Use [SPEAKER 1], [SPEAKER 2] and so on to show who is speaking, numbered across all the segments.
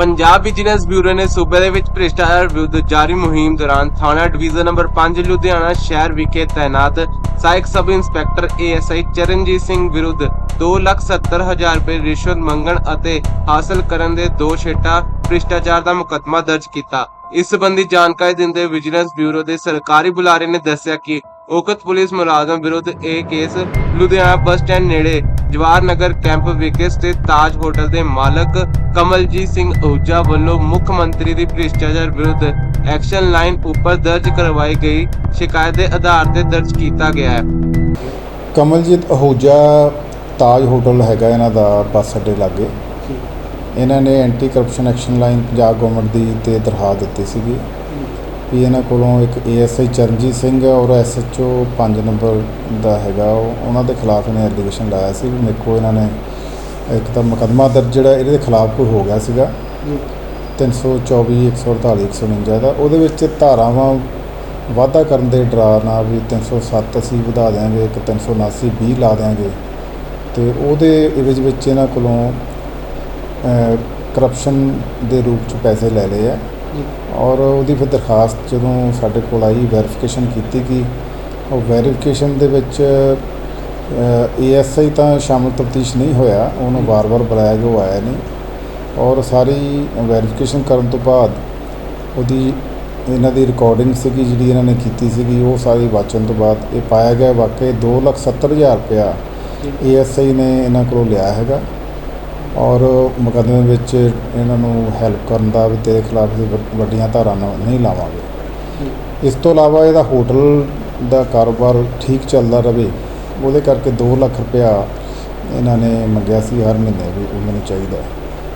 [SPEAKER 1] Punjab vigilance bureau ਨੇ ਸੂਬੇ ਦੇ ਵਿੱਚ ਭ੍ਰਿਸ਼ਟਾਚਾਰ ਵਿਰੁੱਧ ਜਾਰੀ ਮੁਹਿੰਮ ਦੌਰਾਨ ਥਾਣਾ ਡਿਵੀਜ਼ਨ ਨੰਬਰ 5 ਲੁਧਿਆਣਾ ਸ਼ਹਿਰ ਵਿਖੇ ਤਾਇਨਾਤ ਸਹਾਇਕ sub inspector ASI Charanjit Singh ਵਿਰੁੱਧ 270000 ਰੁਪਏ ਰਿਸ਼ਵਤ ਮੰਗਣ ਅਤੇ ਹਾਸਲ ਕਰਨ ਦੇ ਦੋਸ਼ ਹੇਠਾਂ ਭ੍ਰਿਸ਼ਟਾਚਾਰ ਦਾ ਮੁਕੱਦਮਾ ਦਰਜ ਕੀਤਾ। ਇਸ ਸੰਬੰਧੀ ਜਾਣਕਾਰੀ ਦਿੰਦੇ ਵਿਜੀਲੈਂਸ ਬਿਊਰੋ ਦੇ ਸਰਕਾਰੀ ਬੁਲਾਰੇ ਨੇ ਦੱਸਿਆ ਕਿ ਉਕਤ ਪੁਲਿਸ ਮੁਲਾਜ਼ਮ ਵਿਰੁੱਧ ਇਹ ਕੇਸ ਲੁਧਿਆਣਾ ਬੱਸ ਸਟੈਂਡ ਨੇੜੇ ਜਵਾਹਰ ਨਗਰ ਕੈਂਪ ਵਿਖੇ ਸਥਿਤ ਤਾਜ ਹੋਟਲ ਦੇ ਮਾਲਕ ਕਮਲਜੀਤ ਸਿੰਘ ਓਜਾ ਵੱਲੋਂ ਮੁੱਖ ਮੰਤਰੀ ਦੀ ਭ੍ਰਿਸ਼ਟਾਚਾਰ ਵਿਰੁੱਧ ਐਕਸ਼ਨ ਲਾਈਨ ਉੱਪਰ ਦਰਜ ਕਰਵਾਈ ਗਈ ਸ਼ਿਕਾਇਤ ਦੇ ਆਧਾਰ ਤੇ ਦਰਜ ਕੀਤਾ ਗਿਆ ਹੈ।
[SPEAKER 2] ਕਮਲਜੀਤ ਅਹੂਜਾ ਤਾਜ ਹੋਟਲ ਹੈਗਾ ਇਹਨਾਂ ਦਾ ਬੱਸ ਅੱਡੇ ਲਾਗੇ। ਇਹਨਾਂ ਨੇ anti corruption action line Punjab government ਦੀ ਤੇ ਦਰਖਾਸਤ ਦਿੱਤੀ ਸੀਗੀ। ਵੀ ਇਹਨਾਂ ਕੋਲੋਂ ਇੱਕ ਏਐਸਆਈ ਚਰਨਜੀਤ ਸਿੰਘ ਔਰ ਐਸਐਚਓ 5 ਨੰਬਰ ਦਾ ਹੈਗਾ। ਉਹ ਉਹਨਾਂ ਦੇ ਖਿਲਾਫ ਇਹਨੇ ਐਲੀਗੇਸ਼ਨ ਲਾਇਆ ਸੀ ਵੀ ਮੇਰੇ ਕੋਲ ਇਹਨਾਂ ਨੇ ਇੱਕ ਤਾਂ ਮੁਕੱਦਮਾ ਦਰਜ ਜਿਹੜਾ ਇਹਦੇ ਖਿਲਾਫ ਕੋਈ ਹੋ ਗਿਆ ਸੀਗਾ। 324 148 149 ਦਾ। ਉਹਦੇ ਵਿੱਚ ਧਾਰਾਵਾਂ ਵਾਧਾ ਕਰਨ ਦੇ ਡਰਾ ਨਾਲ ਵੀ 307 ਅਸੀਂ ਵਧਾ ਦਿਆਂਗੇ ਇੱਕ 379 20 ਲਾ ਦਿਆਂਗੇ। ਤੇ ਉਹਦੇ ਇਹਦੇ ਵਿੱਚ ਇਹਨਾਂ ਕੋਲੋਂ ਕਰਪਸ਼ਨ ਦੇ ਰੂਪ ਚ ਪੈਸੇ ਲੈ ਲਏ ਆ। ਔਰ ਉਹਦੀ ਫਿਰ ਦਰਖਾਸਤ ਜਦੋਂ ਸਾਡੇ ਕੋਲ ਆਈ ਵੈਰੀਫਿਕੇਸ਼ਨ ਕੀਤੀ ਗਈ ਉਹ ਵੈਰੀਫਿਕੇਸ਼ਨ ਦੇ ਵਿੱਚ ਏਐਸਆਈ ਤਾਂ ਸ਼ਾਮਲ ਤਫਤੀਸ਼ ਨਹੀਂ ਹੋਇਆ ਉਹਨੂੰ ਵਾਰ-ਵਾਰ ਬੁਲਾਇਆ ਗਿਆ ਉਹ ਆਇਆ ਨਹੀਂ। ਔਰ ਸਾਰੀ ਵੈਰੀਫਿਕੇਸ਼ਨ ਕਰਨ ਤੋਂ ਬਾਅਦ ਉਹਦੀ ਇਹਨਾਂ ਦੀ ਰਿਕਾਰਡਿੰਗ ਸੀਗੀ ਜਿਹੜੀ ਇਹਨਾਂ ਨੇ ਕੀਤੀ ਸੀਗੀ ਉਹ ਸਾਰੀ ਵਾਚਣ ਤੋਂ ਬਾਅਦ ਇਹ ਪਾਇਆ ਗਿਆ। ਵਾਕਈ 270000 ਰੁਪਇਆ ਏਐਸਆਈ ਨੇ ਇਹਨਾਂ ਕੋਲੋਂ ਲਿਆ ਹੈਗਾ। ਔਰ ਮੁਕੱਦਮੇ ਵਿੱਚ ਇਹਨਾਂ ਨੂੰ ਹੈਲਪ ਕਰਨ ਦਾ ਵੀ ਤੇਰੇ ਖਿਲਾਫ ਵੱ- ਵੱਡੀਆਂ ਧਾਰਾਂ ਨਾਲ ਨਹੀਂ ਲਾਵਾਂਗੇ। ਇਸ ਤੋਂ ਇਲਾਵਾ ਇਹਦਾ ਹੋਟਲ ਦਾ ਕਾਰੋਬਾਰ ਠੀਕ ਚੱਲਦਾ ਰਵੇ ਉਹਦੇ ਕਰਕੇ 2 ਲੱਖ ਰੁਪਇਆ ਇਹਨਾਂ ਨੇ ਮੰਗਿਆ ਸੀ ਹਰ ਮਹੀਨੇ ਵੀ ਉਹ ਮੈਨੂੰ ਚਾਹੀਦਾ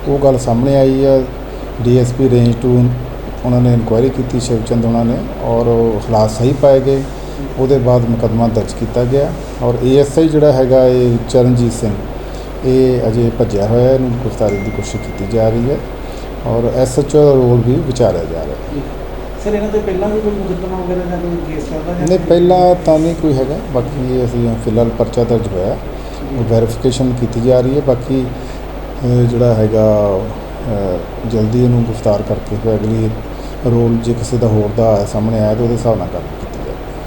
[SPEAKER 2] ਉਹ ਗੱਲ ਸਾਹਮਣੇ ਆਈ ਹੈ ਡੀਐਸਪੀ ਰੇਂਜ 2 ਉਹਨਾਂ ਨੇ ਇਨਕੁਆਇਰੀ ਕੀਤੀ ਸ਼ਿਵਚੰਦ ਉਹਨਾਂ ਨੇ ਔਰ ਉਹ ਹਾਲਾਤ ਸਹੀ ਪਾਏ ਗਏ। ਉਹਦੇ ਬਾਅਦ ਮੁਕੱਦਮਾ ਦਰਜ ਕੀਤਾ ਗਿਆ ਔਰ ਏਐਸਆਈ ਜਿਹੜਾ ਹੈਗਾ ਇਹ ਚਰਨਜੀਤ ਸਿੰਘ ਇਹ ਅਜੇ ਭੱਜਿਆ ਹੋਇਆ ਹੈ, ਇਹਨੂੰ ਗ੍ਰਿਫਤਾਰੀ ਦੀ ਕੋਸ਼ਿਸ਼ ਕੀਤੀ ਜਾ ਰਹੀ ਹੈ ਔਰ ਐਸਐਚਓ ਦਾ ਰੋਲ ਵੀ ਵਿਚਾਰਿਆ ਜਾ ਰਿਹਾ ਹੈ।
[SPEAKER 3] ਸਰ ਇਹਨਾਂ ਦੇ ਪਹਿਲਾਂ ਵੀ ਕੋਈ ਮੁਕੱਦਮਾ ਵਗੈਰਾ ਜਾਂ ਕੋਈ ਕੇਸ ਚੱਲਦਾ ਹੈ?
[SPEAKER 2] ਨਹੀਂ ਪਹਿਲਾਂ ਤਾਂ ਨਹੀਂ ਕੋਈ ਹੈਗਾ। ਬਾਕੀ ਅਸੀਂ ਫਿਲਹਾਲ ਪਰਚਾ ਦਰਜ ਹੋਇਆ ਉਹ ਵੈਰੀਫਿਕੇਸ਼ਨ ਕੀਤੀ ਜਾ ਰਹੀ ਹੈ। ਬਾਕੀ ਜਿਹੜਾ ਹੈਗਾ ਜਲਦੀ ਇਹਨੂੰ ਗ੍ਰਿਫਤਾਰ ਕਰਕੇ ਫਿਰ ਅਗਲੀ ਰੋਲ ਜੇ ਕਿਸੇ ਦਾ ਹੋਰ ਦਾ ਸਾਹਮਣੇ ਆਇਆ ਤਾਂ ਉਹਦੇ ਹਿਸਾਬ ਨਾਲ ਕਰ